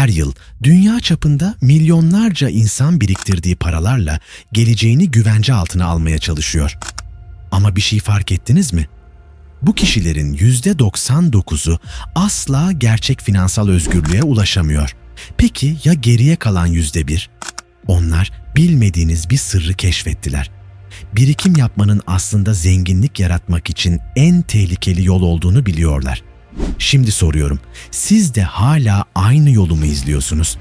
her yıl dünya çapında milyonlarca insan biriktirdiği paralarla geleceğini güvence altına almaya çalışıyor. Ama bir şey fark ettiniz mi? Bu kişilerin %99'u asla gerçek finansal özgürlüğe ulaşamıyor. Peki ya geriye kalan yüzde bir? Onlar bilmediğiniz bir sırrı keşfettiler. Birikim yapmanın aslında zenginlik yaratmak için en tehlikeli yol olduğunu biliyorlar. Şimdi soruyorum, siz de hala aynı yolu mu izliyorsunuz?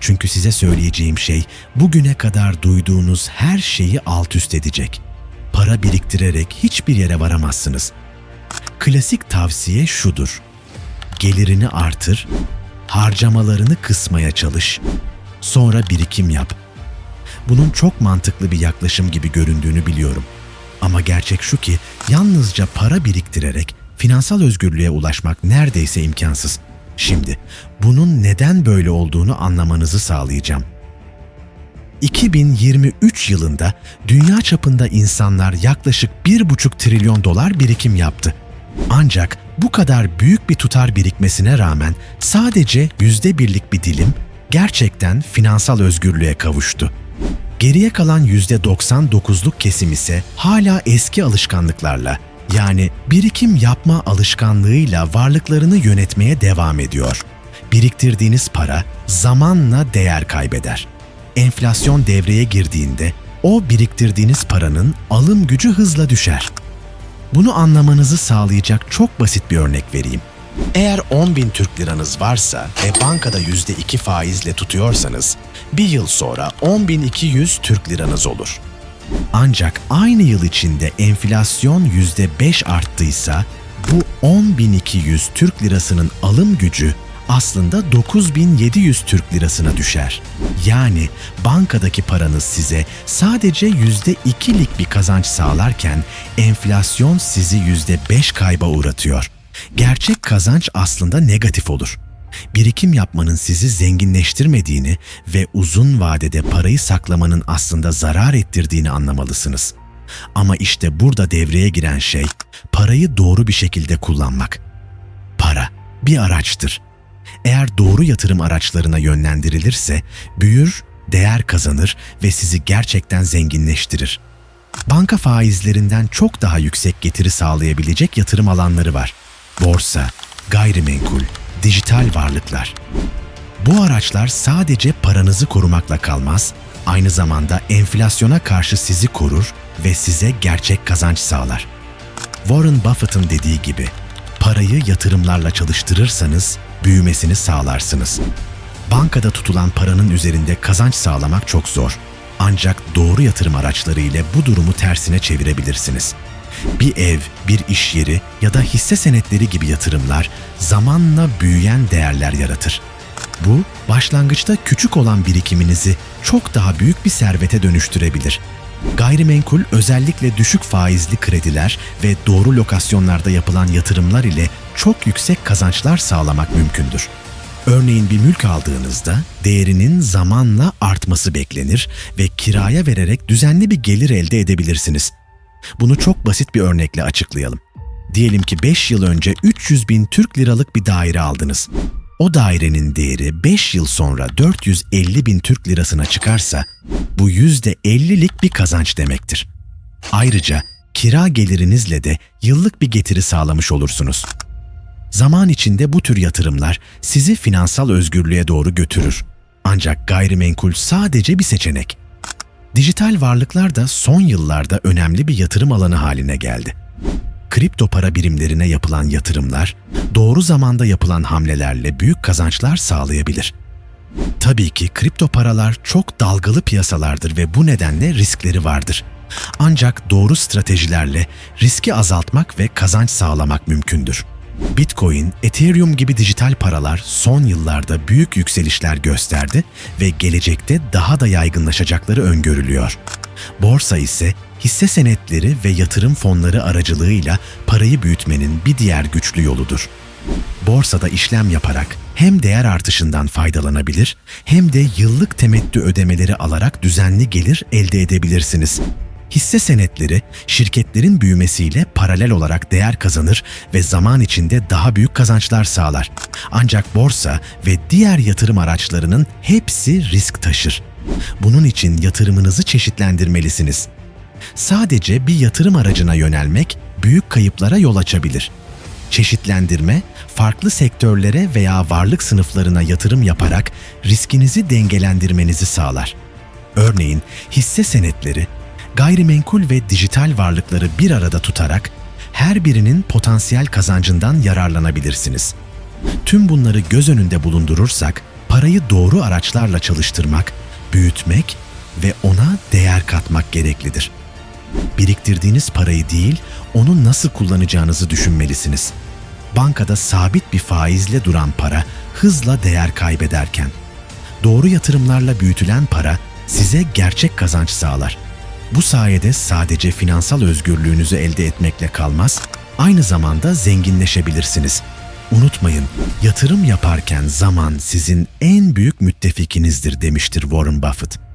Çünkü size söyleyeceğim şey bugüne kadar duyduğunuz her şeyi alt üst edecek. Para biriktirerek hiçbir yere varamazsınız. Klasik tavsiye şudur. Gelirini artır, harcamalarını kısmaya çalış, sonra birikim yap. Bunun çok mantıklı bir yaklaşım gibi göründüğünü biliyorum. Ama gerçek şu ki yalnızca para biriktirerek finansal özgürlüğe ulaşmak neredeyse imkansız. Şimdi bunun neden böyle olduğunu anlamanızı sağlayacağım. 2023 yılında dünya çapında insanlar yaklaşık 1,5 trilyon dolar birikim yaptı. Ancak bu kadar büyük bir tutar birikmesine rağmen sadece yüzde birlik bir dilim gerçekten finansal özgürlüğe kavuştu. Geriye kalan %99'luk kesim ise hala eski alışkanlıklarla yani birikim yapma alışkanlığıyla varlıklarını yönetmeye devam ediyor. Biriktirdiğiniz para zamanla değer kaybeder. Enflasyon devreye girdiğinde o biriktirdiğiniz paranın alım gücü hızla düşer. Bunu anlamanızı sağlayacak çok basit bir örnek vereyim. Eğer 10 bin Türk liranız varsa ve bankada %2 faizle tutuyorsanız, bir yıl sonra 10.200 Türk liranız olur. Ancak aynı yıl içinde enflasyon %5 arttıysa, bu 10.200 Türk lirasının alım gücü aslında 9700 Türk lirasına düşer. Yani bankadaki paranız size sadece %2'lik bir kazanç sağlarken enflasyon sizi %5 kayba uğratıyor. Gerçek kazanç aslında negatif olur. Birikim yapmanın sizi zenginleştirmediğini ve uzun vadede parayı saklamanın aslında zarar ettirdiğini anlamalısınız. Ama işte burada devreye giren şey parayı doğru bir şekilde kullanmak. Para bir araçtır. Eğer doğru yatırım araçlarına yönlendirilirse büyür, değer kazanır ve sizi gerçekten zenginleştirir. Banka faizlerinden çok daha yüksek getiri sağlayabilecek yatırım alanları var. Borsa, gayrimenkul, dijital varlıklar. Bu araçlar sadece paranızı korumakla kalmaz, aynı zamanda enflasyona karşı sizi korur ve size gerçek kazanç sağlar. Warren Buffett'ın dediği gibi, parayı yatırımlarla çalıştırırsanız büyümesini sağlarsınız. Bankada tutulan paranın üzerinde kazanç sağlamak çok zor. Ancak doğru yatırım araçları ile bu durumu tersine çevirebilirsiniz. Bir ev, bir iş yeri ya da hisse senetleri gibi yatırımlar zamanla büyüyen değerler yaratır. Bu, başlangıçta küçük olan birikiminizi çok daha büyük bir servete dönüştürebilir. Gayrimenkul özellikle düşük faizli krediler ve doğru lokasyonlarda yapılan yatırımlar ile çok yüksek kazançlar sağlamak mümkündür. Örneğin bir mülk aldığınızda değerinin zamanla artması beklenir ve kiraya vererek düzenli bir gelir elde edebilirsiniz. Bunu çok basit bir örnekle açıklayalım. Diyelim ki 5 yıl önce 300 bin Türk liralık bir daire aldınız. O dairenin değeri 5 yıl sonra 450 bin Türk lirasına çıkarsa bu %50'lik bir kazanç demektir. Ayrıca kira gelirinizle de yıllık bir getiri sağlamış olursunuz. Zaman içinde bu tür yatırımlar sizi finansal özgürlüğe doğru götürür. Ancak gayrimenkul sadece bir seçenek. Dijital varlıklar da son yıllarda önemli bir yatırım alanı haline geldi. Kripto para birimlerine yapılan yatırımlar, doğru zamanda yapılan hamlelerle büyük kazançlar sağlayabilir. Tabii ki kripto paralar çok dalgalı piyasalardır ve bu nedenle riskleri vardır. Ancak doğru stratejilerle riski azaltmak ve kazanç sağlamak mümkündür. Bitcoin, Ethereum gibi dijital paralar son yıllarda büyük yükselişler gösterdi ve gelecekte daha da yaygınlaşacakları öngörülüyor. Borsa ise hisse senetleri ve yatırım fonları aracılığıyla parayı büyütmenin bir diğer güçlü yoludur. Borsada işlem yaparak hem değer artışından faydalanabilir hem de yıllık temettü ödemeleri alarak düzenli gelir elde edebilirsiniz. Hisse senetleri şirketlerin büyümesiyle paralel olarak değer kazanır ve zaman içinde daha büyük kazançlar sağlar. Ancak borsa ve diğer yatırım araçlarının hepsi risk taşır. Bunun için yatırımınızı çeşitlendirmelisiniz. Sadece bir yatırım aracına yönelmek büyük kayıplara yol açabilir. Çeşitlendirme, farklı sektörlere veya varlık sınıflarına yatırım yaparak riskinizi dengelendirmenizi sağlar. Örneğin hisse senetleri, gayrimenkul ve dijital varlıkları bir arada tutarak her birinin potansiyel kazancından yararlanabilirsiniz. Tüm bunları göz önünde bulundurursak, parayı doğru araçlarla çalıştırmak, büyütmek ve ona değer katmak gereklidir. Biriktirdiğiniz parayı değil, onu nasıl kullanacağınızı düşünmelisiniz. Bankada sabit bir faizle duran para hızla değer kaybederken, doğru yatırımlarla büyütülen para size gerçek kazanç sağlar. Bu sayede sadece finansal özgürlüğünüzü elde etmekle kalmaz, aynı zamanda zenginleşebilirsiniz. Unutmayın, yatırım yaparken zaman sizin en büyük müttefikinizdir demiştir Warren Buffett.